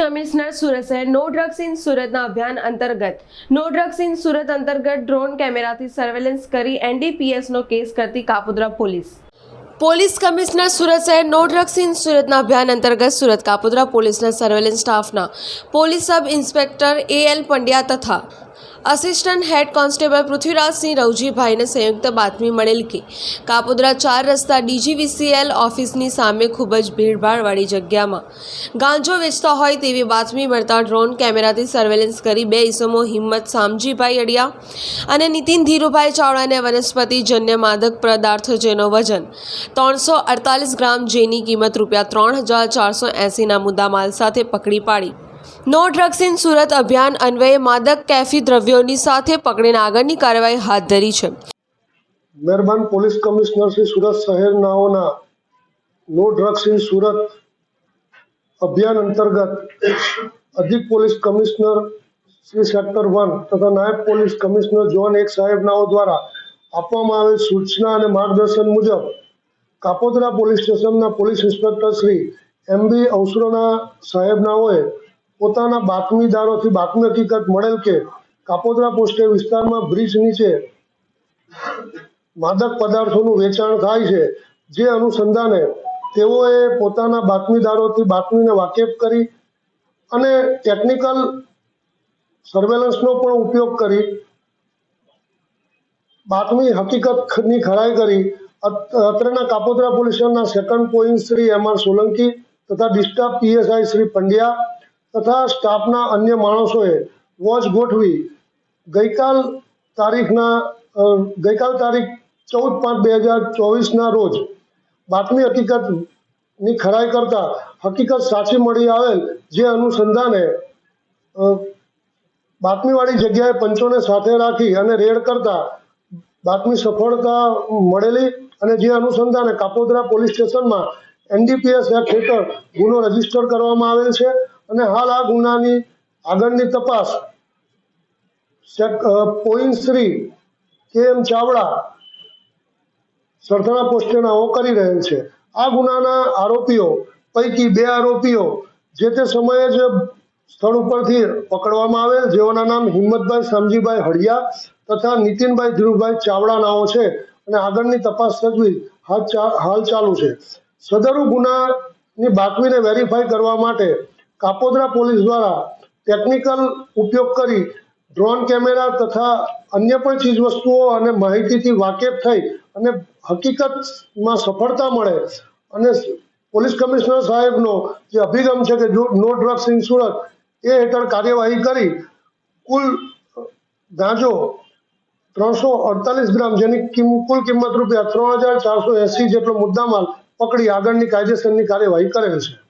Commissioner Surat શહેર no drugs in સુરતના અભિયાન અંતર્ગત, નો ડ્રગ્સ ઇન સુરત અંતર્ગત ડ્રોન કેમેરાથી સર્વેલન્સ કરી એનડીપીએસનો કેસ કરતી Kapodra police. Police commissioner Surat શહેર નો ડ્રગ્સ ઇન સુરતના અભિયાન અંતર્ગત સુરત કાપોદ્રા પોલીસના સર્વેલન્સ સ્ટાફના, police sub inspector A L Pandya તથા અસિસ્ટન્ટ હેડ કોન્સ્ટેબલ પૃથ્વીરાજસિંહ રવજીભાઈને સંયુક્ત બાતમી મળેલ કે, કાપોદરા ચાર રસ્તા ડીજીવીસીએલ ઓફિસની સામે ખૂબ જ ભીડભાડવાળી જગ્યામાં ગાંજો વેચતા હોય તેવી બાતમી મળતા ડ્રોન કેમેરાથી સર્વેલન્સ કરી બે ઈસમો હિંમત સામજીભાઈ અડિયા અને નીતિન ધીરુભાઈ ચાવડાને વનસ્પતિજન્ય માદક પદાર્થ જેનો વજન ત્રણસો અડતાલીસ ગ્રામ જેની કિંમત રૂપિયા ત્રણ હજાર ચારસો એંસીના મુદ્દામાલ સાથે પકડી પાડી. નો ડ્રગ્સ ઇન સુરત અભિયાન અન્વયે માદક કેફી દ્રવ્યોની સાથે પકડીને આગળની કાર્યવાહી હાથ ધરી છે. મહેરબાન પોલીસ કમિશનર શ્રી સુરત શહેરનાઓના નો ડ્રગ્સ ઇન સુરત અભિયાન અંતર્ગત અધિક police commissioner Shri sector one તથા નાયબ પોલીસ કમિશનર ઝોન એક સાહેબનાઓ દ્વારા આપવામાં આવેલ સૂચના અને માર્ગદર્શન મુજબ કાપોદરા પોલીસ સ્ટેશનના police inspector Shri M B અવસરોના સાહેબનાઓએ પોતાના બાતમીદારોથી બાતમી હકીકત મળેલ કે કાપોદરા પોસ્ટે વિસ્તારમાં બ્રિજ નીચે માદક પદાર્થોનું વેચાણ થાય છે, જે અનુસંધાને તેઓએ પોતાના બાતમીદારોથી બાતમીને વાકેફ કરી અને ટેકનિકલ સર્વેલન્સનો પણ ઉપયોગ કરી બાતમી હકીકતની ખરાઈ કરી. અત- અત્રેના Kapodra police second point Shri M R Solanki તથા ડિસ્ટાફ પીએસઆઈ શ્રી પંડ્યા તથા સ્ટાફના અન્ય માણસોએ વોચ ગોઠવી ગઈકાલ તારીખના ગઈકાલ તારીખ ચૌદ પાંચ બે હજાર ચોવીસના રોજ બાતમી હકીકતની ખરાઈ કરતા હકીકત સાચી મળી આવેલ જે અનુસંધાને બાતમીવાળી જગ્યાએ પંચોને સાથે રાખી અને રેડ કરતા બાતમી સફળતા મળેલી અને જે અનુસંધાને કાપોદ્રા પોલીસ સ્ટેશનમાં એનડીપીએસ એક્ટ હેઠળ ગુનો રજિસ્ટર કરવામાં આવેલ છે. અને હાલ આ ગુનાની આગળની તપાસ સેક- શ્રી કે એમ ચાવડા સરથાણા પોસ્ટેનાઓ કરી રહેલ છે. આ ગુનાના આરોપીઓ પૈકી બે આરોપીઓ જે તે સમયે જ સ્થળ ઉપરથી પકડવામાં આવેલ, જેઓના નામ હિંમતભાઈ સમજીભાઈ હળિયા તથા નીતિનભાઈ ધીરુભાઈ ચાવડાનાઓ છે અને આગળની તપાસ ચા- હાલ ચાલુ છે. સદરુ ગુનાની બાતમીને વેરીફાઈ કરવા માટે કાપોદ્રા પોલીસ દ્વારા ટેકનિકલ ઉપયોગ કરી ડ્રોન કેમેરા તથા અન્ય પણ ચીજવસ્તુઓ અને માહિતીથી વાકેફ થઈ અને હકીકતમાં સફળતા મળે અને પોલીસ કમિશનર સાહેબનો જે અભિગમ છે કે જો નો ડ્રગ્સ ઇન સુરત એ હેઠળ કાર્યવાહી કરી, કુલ ગાંજો ત્રણસો અડતાલીસ ગ્રામ, જેની કુલ કિંમત રૂપિયા ત્રણ હજાર ચારસો એસી જેટલો મુદ્દામાલ પકડી આગળની કાયદેસરની કાર્યવાહી કરેલ છે.